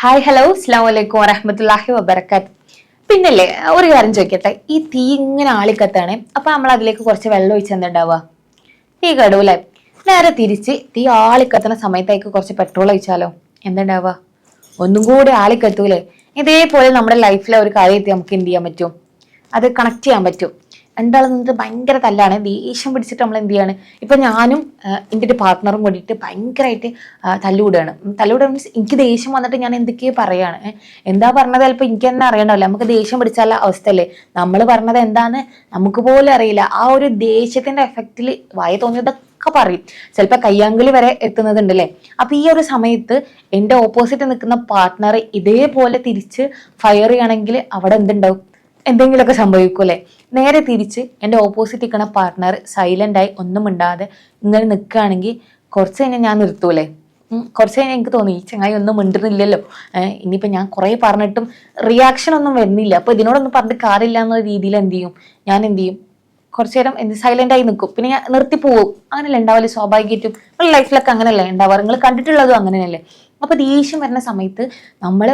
Hi hello അസ്ലാം വലൈക്കും വറഹമത്തല്ലാഹി വബർക്കാത്ത് പിന്നല്ലേ ഒരു കാര്യം ചോദിക്കട്ടെ. ഈ തീ ഇങ്ങനെ ആളിക്കത്താണ്. അപ്പൊ നമ്മൾ അതിലേക്ക് കുറച്ച് വെള്ളം ഒഴിച്ച് എന്തുണ്ടാവുക? തീ കടൂലെ നേരെ തിരിച്ച് തീ ആളിക്കത്തുന്ന സമയത്തേക്ക് കുറച്ച് പെട്രോൾ ഒഴിച്ചാലോ? എന്തുണ്ടാവുക? ഒന്നും കൂടി ആളിക്കത്തൂലേ. ഇതേപോലെ നമ്മുടെ ലൈഫിലെ ഒരു കാര്യത്തെ നമുക്ക് എന്ത് ചെയ്യാൻ പറ്റും? അത് കണക്ട് ചെയ്യാൻ പറ്റും. രണ്ടാളും നിന്നിട്ട് ഭയങ്കര തല്ലാണ്. ദേഷ്യം പിടിച്ചിട്ട് നമ്മൾ എന്ത് ചെയ്യാണ്? ഇപ്പൊ ഞാനും എന്റെ ഒരു പാർട്ട്ണറും കൂടിയിട്ട് ഭയങ്കരമായിട്ട് തല്ലുകൂടുകയാണ് തല്ലുകൂടുക മീൻസ് എനിക്ക് ദേഷ്യം വന്നിട്ട് ഞാൻ എന്തൊക്കെയോ പറയാണ്. എന്താ പറഞ്ഞത്? ചിലപ്പോൾ എനിക്ക് തന്നെ അറിയണമല്ലോ നമുക്ക് ദേഷ്യം പിടിച്ചാല അവസ്ഥയല്ലേ? നമ്മൾ പറഞ്ഞത് എന്താന്ന് നമുക്ക് പോലും അറിയില്ല. ആ ഒരു ദേഷ്യത്തിന്റെ എഫക്റ്റിൽ വായ തോന്നിയതൊക്കെ പറയും. ചിലപ്പോൾ കയ്യാങ്കളി വരെ എത്തുന്നതുണ്ടല്ലേ? അപ്പൊ ഈ ഒരു സമയത്ത് എന്റെ ഓപ്പോസിറ്റ് നിൽക്കുന്ന പാർട്ട്ണർ ഇതേപോലെ തിരിച്ച് ഫയർ ചെയ്യണമെങ്കിൽ അവിടെ എന്തുണ്ടാവും? എന്തെങ്കിലുമൊക്കെ സംഭവിക്കും അല്ലേ നേരെ തിരിച്ച് എന്റെ ഓപ്പോസിറ്റ് നിൽക്കുന്ന പാർട്ട്ണർ സൈലന്റായി ഒന്നും മിണ്ടാതെ ഇങ്ങനെ നിൽക്കുകയാണെങ്കിൽ കുറച്ച് കഴിഞ്ഞാൽ ഞാൻ നിർത്തൂലേ? കുറച്ച് കഴിഞ്ഞാൽ എനിക്ക് തോന്നി ഈ ചങ്ങായി ഒന്നും മിണ്ടുന്നില്ലല്ലോ. ഇനിയിപ്പോൾ ഞാൻ കുറേ പറഞ്ഞിട്ടും റിയാക്ഷൻ ഒന്നും വരുന്നില്ല. അപ്പോൾ ഇതിനോടൊന്നും പറഞ്ഞിട്ട് കാര്യമില്ല എന്നുള്ള രീതിയിൽ എന്ത് ചെയ്യും? ഞാൻ എന്ത് ചെയ്യും? കുറച്ച് നേരം എന്ത് സൈലന്റായി നിൽക്കും പിന്നെ ഞാൻ നിർത്തി പോവും. അങ്ങനെയല്ല ഉണ്ടാവില്ല സ്വാഭാവികമായിട്ടും. ലൈഫിലൊക്കെ അങ്ങനെയല്ലേ ഉണ്ടാവാറ്? നിങ്ങൾ കണ്ടിട്ടുള്ളതും അങ്ങനെയല്ലേ? അപ്പൊ ദേഷ്യം വരുന്ന സമയത്ത് നമ്മൾ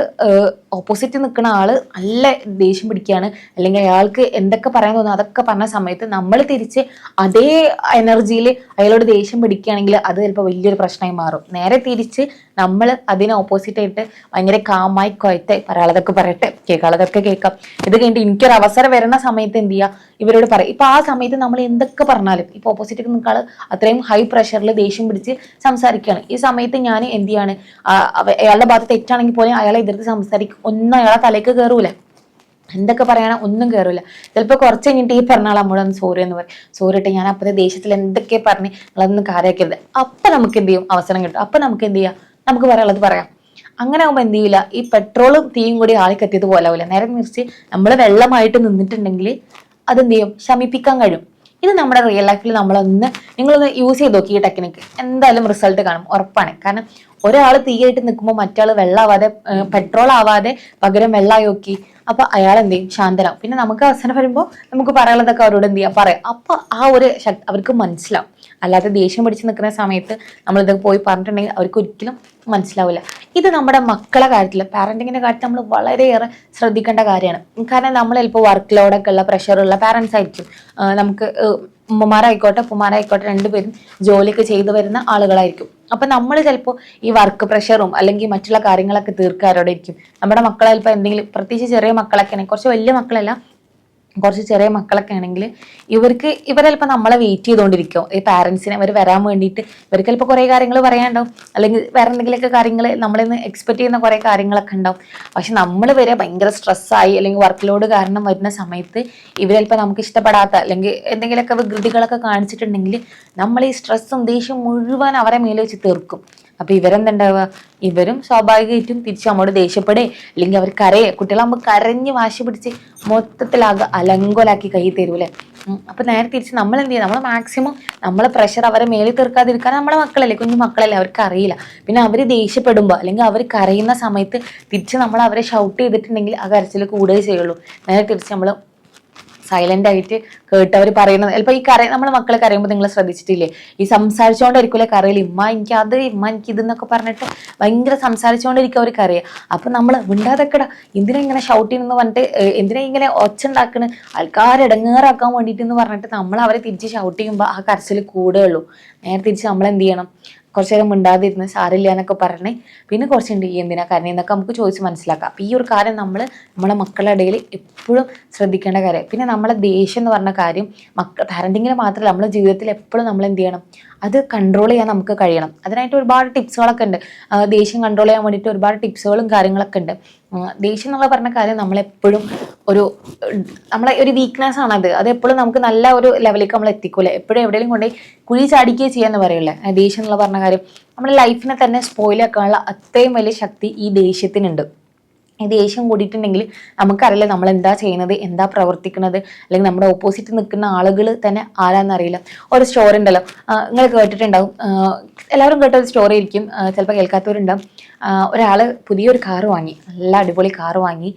ഓപ്പോസിറ്റ് നിൽക്കുന്ന ആൾ നല്ല ദേഷ്യം പിടിക്കുകയാണ് അല്ലെങ്കിൽ അയാൾക്ക് എന്തൊക്കെ പറയാൻ തോന്നുന്നു അതൊക്കെ പറഞ്ഞ സമയത്ത് നമ്മൾ തിരിച്ച് അതേ എനർജിയിൽ അയാളോട് ദേഷ്യം പിടിക്കുകയാണെങ്കിൽ അത് ചിലപ്പോൾ വലിയൊരു പ്രശ്നമായി മാറും. നേരെ തിരിച്ച് നമ്മൾ അതിന് ഓപ്പോസിറ്റ് ആയിട്ട് ഭയങ്കര കാമായി കൊയത്തെ പറയാളതൊക്കെ പറയട്ടെ. കേൾക്കാളതൊക്കെ കേൾക്കാം. ഇത് കഴിഞ്ഞിട്ട് എനിക്കൊരു അവസരം വരുന്ന സമയത്ത് എന്ത് ചെയ്യുക ഇവരോട് പറയും. ഇപ്പൊ ആ സമയത്ത് നമ്മൾ എന്തൊക്കെ പറഞ്ഞാലും ഇപ്പൊ ഓപ്പോസിറ്റ് നിൽക്കാൾ അത്രയും ഹൈ പ്രഷറിൽ ദേഷ്യം പിടിച്ച് സംസാരിക്കുകയാണ് ഈ സമയത്ത് ഞാൻ എന്ത് ചെയ്യാണ്? അയാളുടെ ഭാഗത്ത് തെറ്റാണെങ്കിൽ പോലും അയാളെ എതിർത്ത് സംസാരിക്കും. ഒന്നും അയാളെ തലേക്ക് കയറൂല എന്തൊക്കെ പറയണ ഒന്നും കയറില്ല ചിലപ്പോൾ കുറച്ച് കഴിഞ്ഞിട്ട് ഈ പറഞ്ഞ ആൾ നമ്മളൊന്ന് സോറി എന്ന് പറയും. സോറി ഇട്ട് ഞാൻ അപ്പോഴത്തെ ദേഷ്യത്തിൽ എന്തൊക്കെ പറഞ്ഞ്? നിങ്ങളതൊന്നും കാര്യമാക്കരുത്. അപ്പം നമുക്ക് എന്ത് ചെയ്യും? അവസരം കിട്ടും. അപ്പം നമുക്ക് എന്ത് ചെയ്യാം? നമുക്ക് പറയാനുള്ളത് പറയാം. അങ്ങനെ ആകുമ്പോൾ എന്ത് ചെയ്യില്ല ഈ പെട്രോളും തീയും കൂടി ആളി കത്തിയത് പോലെ ആവില്ല നേരെ തിരിച്ച് നമ്മൾ വെള്ളമായിട്ട് നിന്നിട്ടുണ്ടെങ്കിൽ അതെന്ത് ചെയ്യും? ശമിപ്പിക്കാൻ കഴിയും. ഇത് നമ്മുടെ റിയൽ ലൈഫിൽ നമ്മളൊന്ന് നിങ്ങളൊന്ന് യൂസ് ചെയ്ത് നോക്കി ഈ ടെക്നിക്ക് എന്തായാലും റിസൾട്ട് കാണും. ഉറപ്പാണ്. കാരണം ഒരാൾ തീയായിട്ട് നിൽക്കുമ്പോൾ മറ്റാൾ വെള്ളമാവാതെ പെട്രോൾ ആവാതെ പകരം വെള്ളമായി നോക്കി. അപ്പൊ അയാൾ എന്ത് ചെയ്യും? ശാന്തനാവും. പിന്നെ നമുക്ക് അവസരം വരുമ്പോൾ നമുക്ക് പറയാനുള്ളതൊക്കെ അവരോട് എന്ത് ചെയ്യാം? പറയാം. അപ്പൊ ആ ഒരു അവർക്ക് മനസ്സിലാവും. അല്ലാതെ ദേഷ്യം പിടിച്ച് നിൽക്കുന്ന സമയത്ത് നമ്മൾ ഇത് പോയി പറഞ്ഞിട്ടുണ്ടെങ്കിൽ അവർക്ക് ഒരിക്കലും മനസ്സിലാവില്ല. ഇത് നമ്മുടെ മക്കളെ കാര്യത്തിൽ പാരന്റിങ്ങിന്റെ കാര്യത്തിൽ നമ്മൾ വളരെയേറെ ശ്രദ്ധിക്കേണ്ട കാര്യമാണ്. കാരണം നമ്മൾ ചിലപ്പോൾ വർക്ക് ലോഡൊക്കെ ഉള്ള പ്രഷറുള്ള പാരന്റ്സ് ആയിരിക്കും. നമുക്ക് ഉമ്മമാരായിക്കോട്ടെ ഉപ്പമാരായിക്കോട്ടെ രണ്ടുപേരും ജോലിയൊക്കെ ചെയ്തു വരുന്ന ആളുകളായിരിക്കും. അപ്പൊ നമ്മൾ ചിലപ്പോൾ ഈ വർക്ക് പ്രഷറും അല്ലെങ്കിൽ മറ്റുള്ള കാര്യങ്ങളൊക്കെ തീർക്കാരോടെ ഇരിക്കും നമ്മുടെ മക്കളെ ചിലപ്പോൾ എന്തെങ്കിലും പ്രത്യേകിച്ച് ചെറിയ മക്കളൊക്കെ കുറച്ച് വലിയ മക്കളല്ല കുറച്ച് ചെറിയ മക്കളൊക്കെ ആണെങ്കിൽ ഇവർക്ക് ഇവർ ചിലപ്പോൾ നമ്മളെ വെയിറ്റ് ചെയ്തുകൊണ്ടിരിക്കും ഈ പാരൻസിനെ അവർ വരാൻ വേണ്ടിയിട്ട് ഇവർക്ക് ചിലപ്പോൾ കുറേ കാര്യങ്ങൾ പറയാനുണ്ടാവും. അല്ലെങ്കിൽ വേറെ എന്തെങ്കിലുമൊക്കെ കാര്യങ്ങൾ നമ്മളിൽ നിന്ന് എക്സ്പെക്ട് ചെയ്യുന്ന കുറേ കാര്യങ്ങളൊക്കെ ഉണ്ടാവും. പക്ഷെ നമ്മൾ വരെ ഭയങ്കര സ്ട്രെസ്സായി അല്ലെങ്കിൽ വർക്ക് ലോഡ് കാരണം വരുന്ന സമയത്ത് ഇവർ ചിലപ്പോൾ നമുക്ക് ഇഷ്ടപ്പെടാത്ത അല്ലെങ്കിൽ എന്തെങ്കിലുമൊക്കെ വികൃതികളൊക്കെ കാണിച്ചിട്ടുണ്ടെങ്കിൽ നമ്മൾ ഈ സ്ട്രെസ്സും ദേഷ്യം മുഴുവൻ അവരെ മേലെ വെച്ച് തീർക്കും. അപ്പൊ ഇവരെന്തുണ്ടാവുക? ഇവരും സ്വാഭാവികമായിട്ടും തിരിച്ച് നമ്മോട് ദേഷ്യപ്പെടേ അല്ലെങ്കിൽ അവർ കരയെ കുട്ടികളാകുമ്പോൾ കരഞ്ഞ് വാശി പിടിച്ച് മൊത്തത്തിലാകെ അലങ്കോലാക്കി കൈ തരൂലേ. അപ്പൊ നേരെ തിരിച്ച് നമ്മൾ എന്ത് ചെയ്യും നമ്മൾ മാക്സിമം നമ്മളെ പ്രഷർ അവരെ മേലിൽ തീർക്കാതിരിക്കാൻ നമ്മളെ മക്കളല്ലേ കുഞ്ഞു മക്കളല്ലേ അവർക്ക് അറിയില്ല. പിന്നെ അവർ ദേഷ്യപ്പെടുമ്പോൾ അല്ലെങ്കിൽ അവർ കരയുന്ന സമയത്ത് തിരിച്ച് നമ്മൾ അവരെ ഷൗട്ട് ചെയ്തിട്ടുണ്ടെങ്കിൽ ആ കരച്ചിൽ കൂടുകയേ ചെയ്യുള്ളൂ. നേരെ തിരിച്ച് നമ്മൾ സൈലന്റ് ആയിട്ട് കേട്ടവർ പറയുന്നത്. ചിലപ്പോൾ ഈ കറി നമ്മളെ മക്കളെ കരയുമ്പോൾ നിങ്ങൾ ശ്രദ്ധിച്ചിട്ടില്ലേ? ഈ സംസാരിച്ചുകൊണ്ടിരിക്കില്ല കരയിൽ ഇമ്മ എനിക്ക് അത് ഇമ്മ എനിക്ക് ഇതെന്നൊക്കെ പറഞ്ഞിട്ട് ഭയങ്കര സംസാരിച്ചുകൊണ്ടിരിക്കും അവർ കരയുക അപ്പൊ നമ്മൾ മിണ്ടാതെക്കട എന്തിനാ ഇങ്ങനെ ഷൗട്ട് ചെയ്യുന്നു പറഞ്ഞിട്ട് എന്തിനാ ഇങ്ങനെ ഒച്ച ഉണ്ടാക്കണ്? ഇടങ്ങേറാക്കാൻ വേണ്ടിയിട്ട് എന്ന് പറഞ്ഞിട്ട് നമ്മൾ അവരെ തിരിച്ച് ഷൗട്ട് ചെയ്യുമ്പോൾ ആ കരച്ചിൽ കൂടുകയുള്ളൂ നേരെ തിരിച്ച് നമ്മൾ എന്ത് ചെയ്യണം? കുറച്ച് നേരം മിണ്ടാതിരുന്ന് സാരില്ല എന്നൊക്കെ പറഞ്ഞേ പിന്നെ കുറച്ചുണ്ട് ഈ എന്തിനാ കാരണം എന്നൊക്കെ നമുക്ക് ചോദിച്ച് മനസ്സിലാക്കാം. അപ്പം ഈ ഒരു കാര്യം നമ്മൾ നമ്മളെ മക്കളുടെ ഇടയിൽ എപ്പോഴും ശ്രദ്ധിക്കേണ്ട കാര്യം. പിന്നെ നമ്മളെ ദേഷ്യം എന്ന് പറഞ്ഞ കാര്യം മക്ക പാരന്റിങ്ങിന് മാത്രമല്ല നമ്മളെ ജീവിതത്തിൽ എപ്പോഴും നമ്മൾ എന്ത് ചെയ്യണം? അത് കൺട്രോൾ ചെയ്യാൻ നമുക്ക് കഴിയണം. അതിനായിട്ട് ഒരുപാട് ടിപ്സുകളൊക്കെ ഉണ്ട്. ദേഷ്യം കൺട്രോൾ ചെയ്യാൻ വേണ്ടിയിട്ട് ഒരുപാട് ടിപ്സുകളും കാര്യങ്ങളൊക്കെ ഉണ്ട്. ദേഷ്യം എന്നുള്ള പറഞ്ഞ കാര്യം നമ്മളെപ്പോഴും ഒരു നമ്മളെ ഒരു വീക്ക്നെസ് ആണത് അത്. എപ്പോഴും നമുക്ക് നല്ല ഒരു ലെവലിലേക്ക് നമ്മൾ എത്തിക്കൂല. എപ്പോഴും എവിടെയെങ്കിലും കൊണ്ടുപോയി കുഴി ചാടിക്കുകയോ ചെയ്യാന്ന് പറയില്ലേ ദേഷ്യം എന്നുള്ള പറഞ്ഞ കാര്യം. നമ്മുടെ ലൈഫിനെ തന്നെ സ്പോയിലാക്കാനുള്ള അത്രയും വലിയ ശക്തി ഈ ദേഷ്യത്തിനുണ്ട്. ദേഷ്യം കൂടിയിട്ടുണ്ടെങ്കിൽ നമുക്കറിയില്ല നമ്മൾ എന്താ ചെയ്യുന്നത് എന്താ പ്രവർത്തിക്കുന്നത് അല്ലെങ്കിൽ നമ്മുടെ ഓപ്പോസിറ്റ് നിൽക്കുന്ന ആളുകൾ തന്നെ ആരാന്നറിയില്ല ഒരു സ്റ്റോറി ഉണ്ടല്ലോ. നിങ്ങൾ കേട്ടിട്ടുണ്ടാവും. എല്ലാവരും കേട്ട ഒരു സ്റ്റോറി ആയിരിക്കും. ചിലപ്പോൾ കേൾക്കാത്തവരുണ്ടാവും. ഒരാൾ പുതിയൊരു കാറ് വാങ്ങി. നല്ല അടിപൊളി കാറ് വാങ്ങി.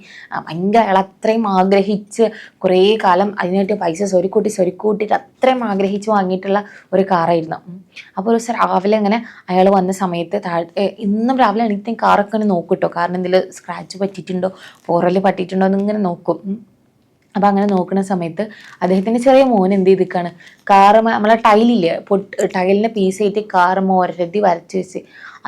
ഭയങ്കര അയാൾ അത്രയും ആഗ്രഹിച്ച് കുറേ കാലം അതിനായിട്ട് പൈസ സ്വരുക്കൂട്ടി സ്വരുക്കൂട്ടിയിട്ട് അത്രയും ആഗ്രഹിച്ച് വാങ്ങിയിട്ടുള്ള ഒരു കാറായിരുന്നു അപ്പോൾ ഒരു ദിവസം രാവിലെ ഇങ്ങനെ അയാൾ വന്ന സമയത്ത് താഴെ ഇന്നും രാവിലെ എനിക്ക് കാറൊക്കെ നോക്കൂട്ടോ. കാരണം എന്തെങ്കിലും സ്ക്രാച്ച് പറ്റിയിട്ടുണ്ടോ? ഓറൽ പറ്റിയിട്ടുണ്ടോ എന്ന് ഇങ്ങനെ നോക്കും. അപ്പോൾ അപ്പം അങ്ങനെ നോക്കുന്ന സമയത്ത് അദ്ദേഹത്തിന്റെ ചെറിയ മോൻ എന്ത് ചെയ്തിക്കാണ്? കാറ് നമ്മളെ ടൈലില്ലേ പൊട്ട് ടൈലിന്റെ പീസ് ആയിട്ട് കാറ് മോരതി വരച്ച് വെച്ച്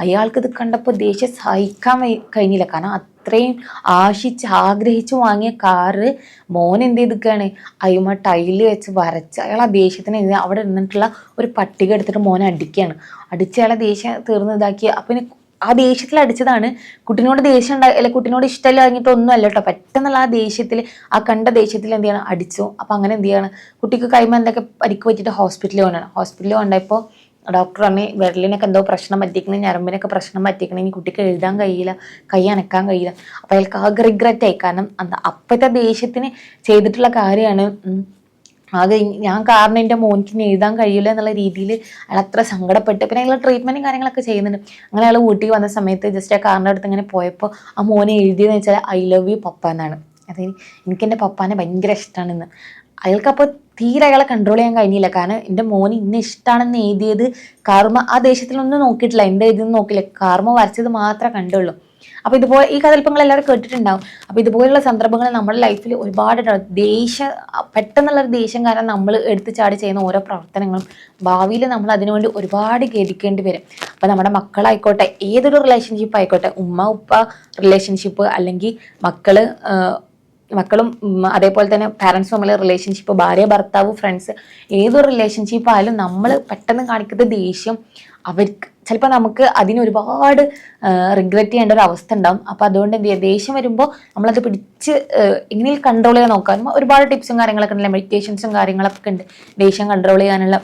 അയാൾക്ക് ഇത് കണ്ടപ്പോൾ ദേഷ്യം സഹിക്കാൻ കഴിഞ്ഞില്ല. കാരണം അത്രയും ആശിച്ച് ആഗ്രഹിച്ച് വാങ്ങിയ കാറ് മോൻ എന്ത് ചെയ്തിക്കാണ്? അയ്യമ്മ ടൈൽ വെച്ച് വരച്ച് അയാൾ ആ ദേഷ്യത്തിന് അവിടെ നിന്നിട്ടുള്ള ഒരു പട്ടിക എടുത്തിട്ട് മോനെ അടിക്കുകയാണ്. അടിച്ച് അയാളെ ദേഷ്യം തീർന്ന് ഇതാക്കി. അപ്പം ആ ദേഷ്യത്തിൽ അടിച്ചതാണ്. കുട്ടിനോട് ദേഷ്യം ഉണ്ടായി അല്ലെ കുട്ടിനോട് ഇഷ്ടമില്ലാഞ്ഞിട്ട് ഒന്നും അല്ല കേട്ടോ. പെട്ടെന്നുള്ള ആ ദേഷ്യത്തിൽ ആ കണ്ട ദേഷ്യത്തിൽ എന്ത് ചെയ്യണം? അടിച്ചു. അപ്പം അങ്ങനെ എന്ത് ചെയ്യണം? കുട്ടിക്ക് കൈമ എന്തൊക്കെ പരിക്ക് പറ്റിയിട്ട് ഹോസ്പിറ്റലിൽ കൊണ്ടാണ് ഹോസ്പിറ്റലിൽ കൊണ്ടപ്പോൾ ഡോക്ടർ പറഞ്ഞു വിരലിനൊക്കെ എന്തോ പ്രശ്നം പറ്റിക്കണം ഞരമ്പിനൊക്കെ പ്രശ്നം പറ്റിക്കണം ഇനി കുട്ടിക്ക് എഴുതാൻ കഴിയില്ല കൈ അനക്കാൻ കഴിയില്ല. അപ്പം അയാൾക്ക് ആകെ റിഗ്രറ്റ് ആയി. കാരണം അപ്പോഴത്തെ ദേഷ്യത്തിന് ചെയ്തിട്ടുള്ള കാര്യമാണ് ആകെ ഞാൻ കാരണം എന്റെ മോനിക്ക് എഴുതാൻ കഴിയില്ല എന്നുള്ള രീതിയിൽ അയാൾ അത്ര സങ്കടപ്പെട്ട് പിന്നെ അയാൾ ട്രീറ്റ്മെന്റും കാര്യങ്ങളൊക്കെ ചെയ്യുന്നുണ്ട്. അങ്ങനെ അയാൾ വീട്ടിൽ വന്ന സമയത്ത് ജസ്റ്റ് ആ കാറിന്റെ അടുത്ത് ഇങ്ങനെ പോയപ്പോൾ ആ മോനെ എഴുതിയെന്ന് വെച്ചാൽ ഐ ലവ് യു പപ്പ എന്നാണ്. അത് എനിക്ക് എന്റെ പപ്പാനെ ഭയങ്കര ഇഷ്ടമാണെന്ന് അയാൾക്കപ്പോൾ തീരെ അയാളെ കൺട്രോൾ ചെയ്യാൻ കഴിഞ്ഞില്ല. കാരണം എന്റെ മോന് ഇന്ന ഇഷ്ടമാണെന്ന് എഴുതിയത് കാർമ ആ ദേശത്തിലൊന്നും നോക്കിയിട്ടില്ല. എന്റെ എഴുതിയെന്ന് നോക്കില്ല കാർമ വരച്ചത് മാത്രമേ കണ്ടുള്ളൂ. അപ്പോൾ ഇതുപോലെ ഈ കഥൽപ്പങ്ങൾ എല്ലാവരും കേട്ടിട്ടുണ്ടാവും അപ്പോൾ ഇതുപോലുള്ള സന്ദർഭങ്ങൾ നമ്മുടെ ലൈഫിൽ ഒരുപാട്. ദേഷ്യം പെട്ടെന്നുള്ള ഒരു ദേഷ്യം കാരണം നമ്മൾ എടുത്തു ചാടി ചെയ്യുന്ന ഓരോ പ്രവർത്തനങ്ങളും ഭാവിയിൽ നമ്മൾ അതിനുവേണ്ടി ഒരുപാട് ഖേദിക്കേണ്ടി വരും അപ്പോൾ നമ്മുടെ മക്കളായിക്കോട്ടെ ഏതൊരു റിലേഷൻഷിപ്പ് ആയിക്കോട്ടെ ഉമ്മ ഉപ്പ റിലേഷൻഷിപ്പ് അല്ലെങ്കിൽ മക്കൾ മക്കളും അതേപോലെ തന്നെ പാരൻസ് തമ്മിലെ റിലേഷൻഷിപ്പ് ഭാര്യ ഭർത്താവ് ഫ്രണ്ട്സ് ഏതൊരു റിലേഷൻഷിപ്പ് ആയാലും നമ്മൾ പെട്ടെന്ന് കാണിക്കുന്ന ദേഷ്യം അവർക്ക് ചിലപ്പോൾ നമുക്ക് അതിന് ഒരുപാട് റിഗ്രറ്റ് ചെയ്യേണ്ട ഒരു അവസ്ഥ ഉണ്ടാവും. അപ്പോൾ അതുകൊണ്ട് എന്ത് ചെയ്യുക ദേഷ്യം വരുമ്പോൾ നമ്മളത് പിടിച്ച് എങ്ങനെയും കൺട്രോൾ ചെയ്യാൻ നോക്കാനും ഒരുപാട് ടിപ്സും കാര്യങ്ങളൊക്കെ ഉണ്ടല്ലോ മെഡിറ്റേഷൻസും കാര്യങ്ങളൊക്കെ ഉണ്ട്. ദേഷ്യം കൺട്രോൾ ചെയ്യാനുള്ള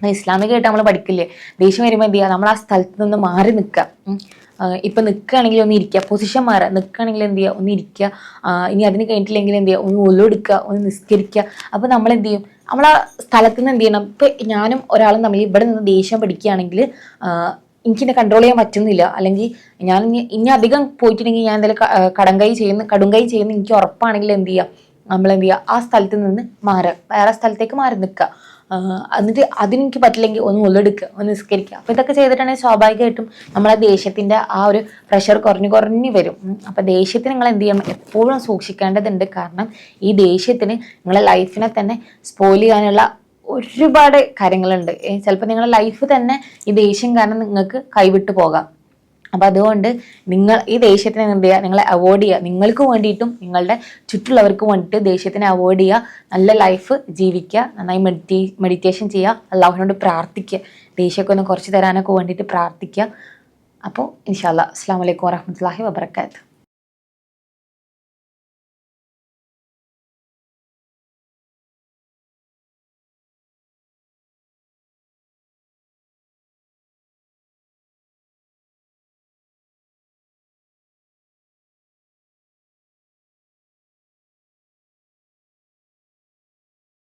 ഇസ്ലാമികമായിട്ട് നമ്മൾ പഠിക്കില്ലേ? ദേഷ്യം വരുമ്പോൾ എന്ത് ചെയ്യുക നമ്മൾ ആ സ്ഥലത്ത് നിന്ന് മാറി നിൽക്കുക. ഇപ്പൊ നിൽക്കുകയാണെങ്കിൽ ഒന്ന് ഇരിക്കുക പൊസിഷൻ മാറുക നിൽക്കുകയാണെങ്കിൽ എന്ത് ചെയ്യുക ഒന്ന് ഇരിക്കുക ഇനി അതിന് കഴിഞ്ഞിട്ടില്ലെങ്കിൽ എന്ത് ചെയ്യുക ഒന്ന് ഒലെടുക്കുക ഒന്ന് നിസ്കരിക്കുക അപ്പോൾ നമ്മൾ എന്ത് ചെയ്യും? നമ്മൾ ആ സ്ഥലത്ത് നിന്ന് എന്ത് ചെയ്യണം? ഇപ്പൊ ഞാനും ഒരാളും തമ്മിൽ ഇവിടെ നിന്ന് ദേഷ്യം പഠിക്കുകയാണെങ്കിൽ എനിക്കിന്നെ കൺട്രോൾ ചെയ്യാൻ പറ്റുന്നില്ല. അല്ലെങ്കിൽ ഞാൻ ഇനി അധികം പോയിട്ടുണ്ടെങ്കിൽ ഞാൻ എന്തായാലും കടങ്കൈ ചെയ്യുന്ന കടുങ്കൈ ചെയ്യുന്ന എനിക്ക് ഉറപ്പാണെങ്കിൽ എന്ത് ചെയ്യുക നമ്മൾ എന്ത് ചെയ്യുക ആ സ്ഥലത്ത് നിന്ന് മാറുക വേറെ സ്ഥലത്തേക്ക് മാറി നിൽക്കുക എന്നിട്ട് അതിനെനിക്ക് പറ്റില്ലെങ്കിൽ ഒന്ന് ഉള്ളെടുക്കുക ഒന്ന് നിസ്കരിക്കുക അപ്പോൾ ഇതൊക്കെ ചെയ്തിട്ടുണ്ടെങ്കിൽ സ്വാഭാവികമായിട്ടും നമ്മളെ ദേഷ്യത്തിന്റെ ആ ഒരു പ്രഷർ കുറഞ്ഞു കുറഞ്ഞു വരും. അപ്പോൾ ദേഷ്യത്തിന് നിങ്ങൾ എന്ത് ചെയ്യാം എപ്പോഴും സൂക്ഷിക്കേണ്ടതുണ്ട്. കാരണം ഈ ദേഷ്യത്തിന് നിങ്ങളെ ലൈഫിനെ തന്നെ സ്പോയിൽ ചെയ്യാനുള്ള ഒരുപാട് കാര്യങ്ങളുണ്ട്. ചിലപ്പോൾ നിങ്ങളുടെ ലൈഫ് തന്നെ ഈ ദേഷ്യം കാരണം നിങ്ങൾക്ക് കൈവിട്ടു പോകാം. അപ്പം അതുകൊണ്ട് നിങ്ങൾ ഈ ദേഷ്യത്തിനെ എന്ത് ചെയ്യുക? നിങ്ങളെ അവോയ്ഡ് ചെയ്യുക. നിങ്ങൾക്ക് വേണ്ടിയിട്ടും നിങ്ങളുടെ ചുറ്റുള്ളവർക്ക് വേണ്ടിയിട്ട് ദേഷ്യത്തിനെ അവോയ്ഡ് ചെയ്യുക. നല്ല ലൈഫ് ജീവിക്കുക. നന്നായി മെഡിറ്റേ മെഡിറ്റേഷൻ ചെയ്യുക. അള്ളാഹുവിനോട് പ്രാർത്ഥിക്കുക. ദേഷ്യമൊക്കെ ഒന്ന് കുറച്ച് തരാനൊക്കെ വേണ്ടിയിട്ട് പ്രാർത്ഥിക്കുക. അപ്പോൾ ഇൻഷാല്ല അസ്സാം വലൈക്കും വാഹമത്തല്ലാഹി വബർക്കാത്ത്